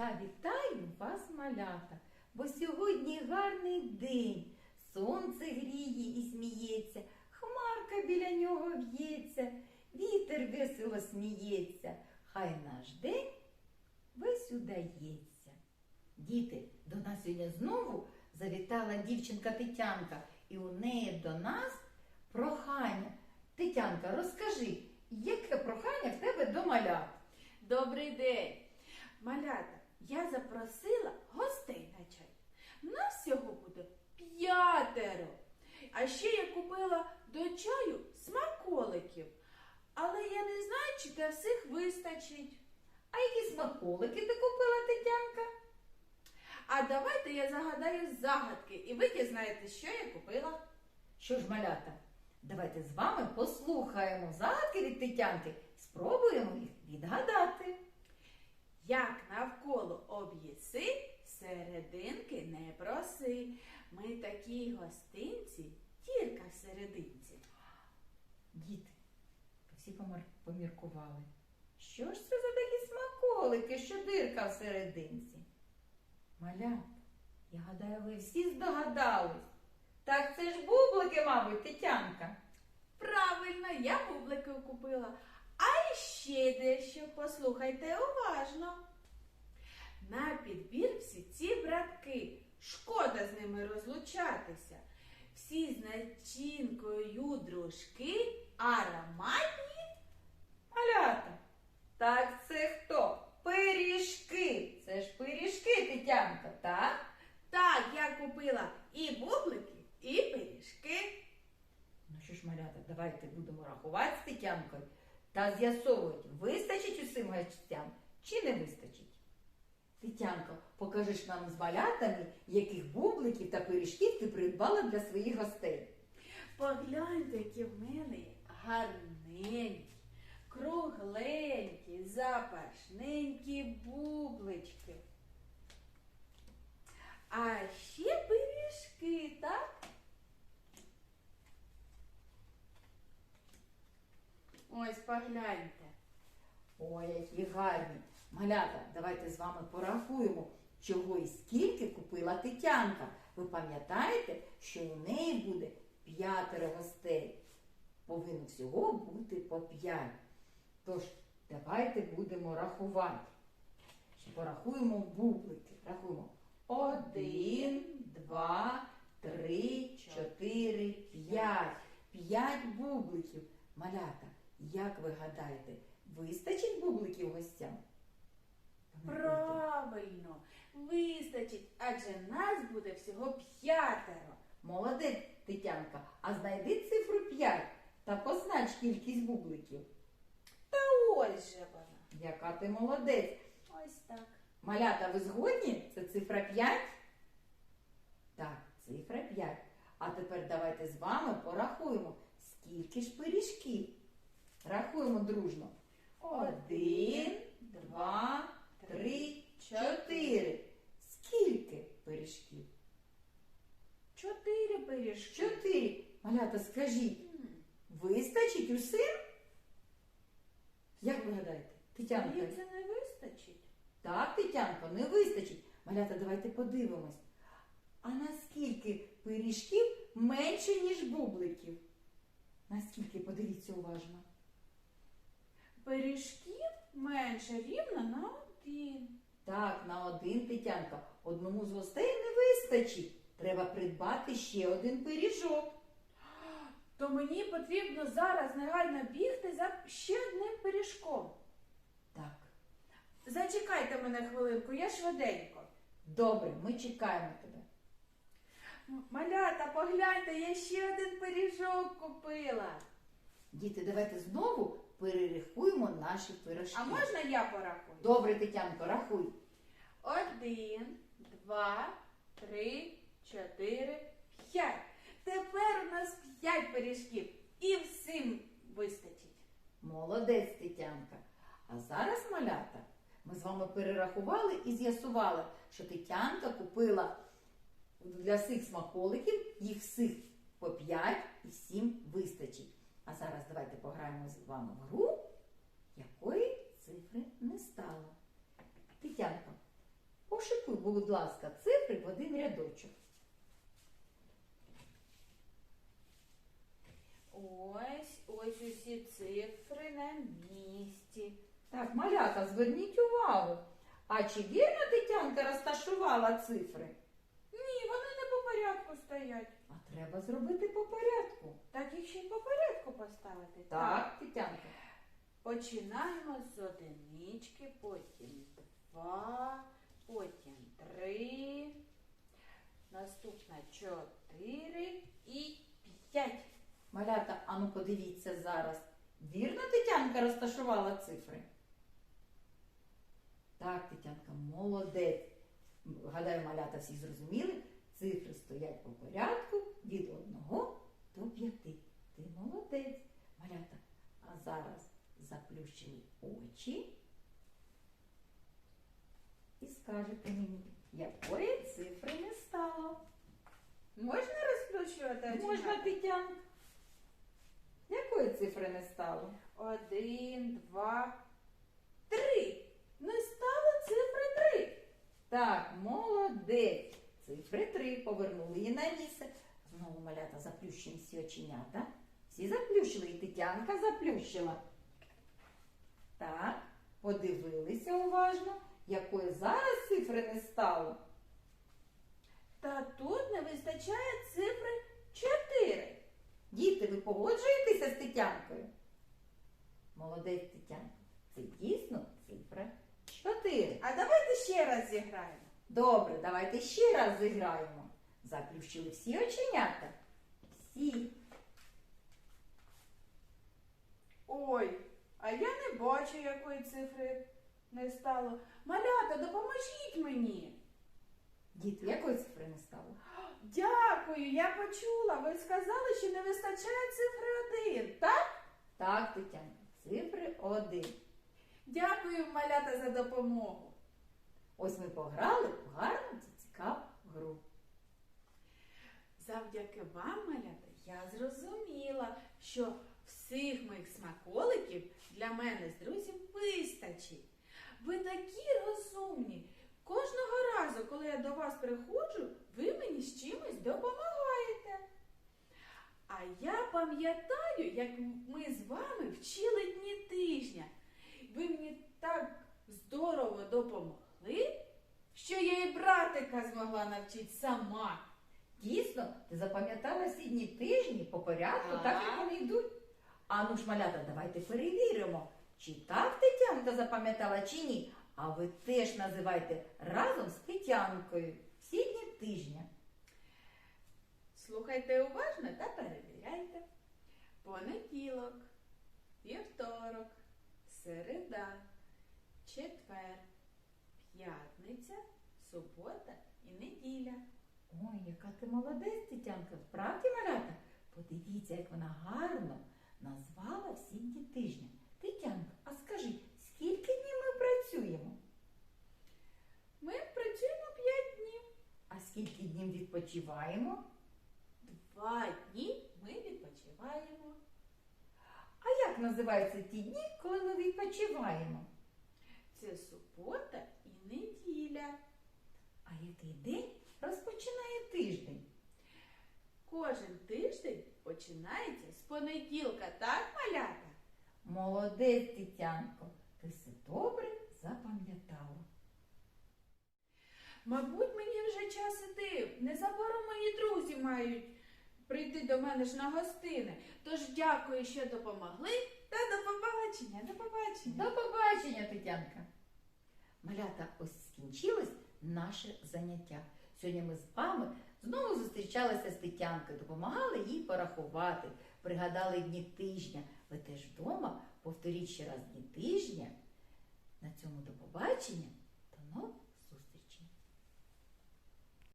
Я вітаю вас, малята, бо сьогодні гарний день. Сонце гріє і сміється, хмарка біля нього в'ється, вітер весело сміється, хай наш день весь удається. Діти, до нас сьогодні знову завітала дівчинка Тетянка, і у неї до нас прохання. Тетянка, розкажи, яке прохання в тебе до малят? Добрий день! Малята, я запросила гостей на чай. Нас всього буде п'ятеро. А ще я купила до чаю смаколиків. Але я не знаю, чи для всіх вистачить. А які смаколики ти купила, Тетянка? А давайте я загадаю загадки, і ви дізнаєте, що я купила. Що ж, малята, давайте з вами послухаємо загадки від Тетянки, спробуємо їх відгадати. Як навколо об'єси, серединки не проси. Ми такі гостинці, тірка в серединці. Діти, всі поміркували. Що ж це за такі смаколики, що дирка в серединці? Малята, я гадаю, ви всі здогадались. Так це ж бублики, мабуть, Тетянка. Правильно, я бублики купила. Ще дещо послухайте уважно. На підбір всі ці братки. Шкода з ними розлучатися. Всі з начинкою дружки, ароматні. Малята, так це хто? Пиріжки. Це ж пиріжки, Тетянка, так? Так, я купила і бублики, і пиріжки. Ну що ж, малята, давайте будемо рахувати з Тетянкою та з'ясовувати, вистачить усім гостям чи не вистачить. Тетянко, покажеш нам з малятами, яких бубликів та пиріжків ти придбала для своїх гостей. Погляньте, які в мене гарненькі, кругленькі, запашненькі бублички. А ще пиріжки, так? Ось погляньте. Ой, які гарні. Малята, давайте з вами порахуємо, чого і скільки купила Тетянка. Ви пам'ятаєте, що у неї буде п'ятеро гостей. Повинно всього бути по п'ять. Тож, давайте будемо рахувати. Порахуємо бублики. Рахуємо. Один, два, три, чотири, п'ять. П'ять бубликів. Малята, як ви гадаєте, вистачить бубликів гостям? Правильно, вистачить, адже нас буде всього п'ятеро. Молодець, Тетянка, а знайди цифру 5 та познач кількість бубликів. Та ось же вона. Яка ти молодець. Ось так. Малята, ви згодні? Це цифра 5? Так, цифра 5. А тепер давайте з вами порахуємо, скільки ж пиріжків. Рахуємо дружно. Один, два, три, чотири. Скільки пиріжків? Чотири пиріжки. Чотири. Малята, скажіть, вистачить усім? Як ви гадаєте? Тетянка? Здається, не вистачить. Так, Тетянко, не вистачить. Малята, давайте подивимось. А наскільки пиріжків менше, ніж бубликів? Наскільки, подивіться уважно. Пиріжків менше рівно на один. Так, на один Тетянка. Одному з гостей не вистачить. Треба придбати ще один пиріжок. То мені потрібно зараз негайно бігти за ще одним пиріжком. Так, Зачекайте мене хвилинку, я швиденько. добре, ми чекаємо тебе. Малята, погляньте, я ще один пиріжок купила. Діти, давайте знову перерахуємо наші пирожки. А можна я порахую? Добре, Тетянко, рахуй. Один, два, три, чотири, п'ять. Тепер у нас п'ять пиріжків і всім вистачить. Молодець, Тетянка. А зараз, малята, ми з вами перерахували і з'ясували, що Тетянка купила для всіх смаколиків, їх всіх по 5 і всім вистачить. А зараз давайте пограємо з вами в гру, якої цифри не стало. Тетянка, Пошикуй, будь ласка, цифри в один рядочок. Ось, ось усі цифри на місці. Так, малята, зверніть увагу. А чи вірно Тетянка розташувала цифри? Ні, вони не по порядку стоять. А треба зробити по порядку. Так їх ще й по порядку поставити. Так, Тетянка. Починаємо з одинички, потім два, потім три, наступна чотири і п'ять. Малята, а ну подивіться зараз. Вірно Тетянка розташувала цифри? Так, Тетянка, молодець. Гадаю, малята всі зрозуміли. Цифри стоять по порядку від 1 до 5. Ти молодець. Малята, а зараз заплющили очі і скажете мені, якої цифри не стало. Можна розплющувати очі? Можна, Тетянка? Якої цифри не стало? Один, два, три. Не стало цифри три. Так, молодець. Цифри 3 повернули її на місце. Знову малята заплющуємо всі оченята. Всі заплющили, і Тетянка заплющила. Подивилися уважно, якої зараз цифри не стало. Та тут не вистачає цифри чотири. Діти, ви погоджуєтеся з Тетянкою? Молодець Тетянка. Це дійсно цифра 4. А давайте ще раз зіграємо. Добре, давайте ще раз зіграємо. Заплющили всі оченята. Всі. Ой, бачу, якої цифри не стало. Малята, допоможіть мені. Діти, якої цифри не стало? Дякую, я почула. Ви сказали, що не вистачає цифри один, так? Так, Тетянка, цифри один. Дякую, малята, за допомогу. Ось ми пограли в гарну та цікаву гру. Завдяки вам, малята, я зрозуміла, що всіх моїх смаколиків для мене з друзів вистачить. Ви такі розумні. Кожного разу, коли я до вас приходжу, ви мені з чимось допомагаєте. А я пам'ятаю, як ми з вами вчили дні тижня. Ви мені так здорово допомогли, що я і братика змогла навчити сама. Дійсно, ти запам'ятала всі дні тижні по порядку, так, Так. як вони йдуть. А ну ж, малята, давайте перевіримо, чи так Тетянка запам'ятала, чи ні. А ви теж називайте разом з Тетянкою всі дні тижня. Слухайте уважно та перевіряйте. Понеділок, вівторок, середа, четвер, п'ятниця, субота і неділя. Ой, яка ти молодець, Тетянка. Справді, малята? Подивіться, як вона гарно назвала всі дні тижня. Тетянка, а скажи, скільки днів ми працюємо? Ми працюємо п'ять днів. А скільки днів відпочиваємо? Два дні ми відпочиваємо. А як називаються ті дні, коли ми відпочиваємо? Це субота і неділя. А який день розпочинає тиждень? Кожен тиждень починається з понеділка, так, малята? Молодець, Тетянко, ти все добре запам'ятала. Мабуть, мені вже час іти. Незабаром мої друзі мають прийти до мене ж на гостини. Тож дякую, що допомогли. Та до побачення, до побачення. До побачення, Тетянка. Малята, ось скінчилось наше заняття. Сьогодні ми з вами знову зустрічалася з Тетянкою, допомагали їй порахувати, пригадали дні тижня. Ви теж вдома повторіть ще раз дні тижня. На цьому до побачення. До нових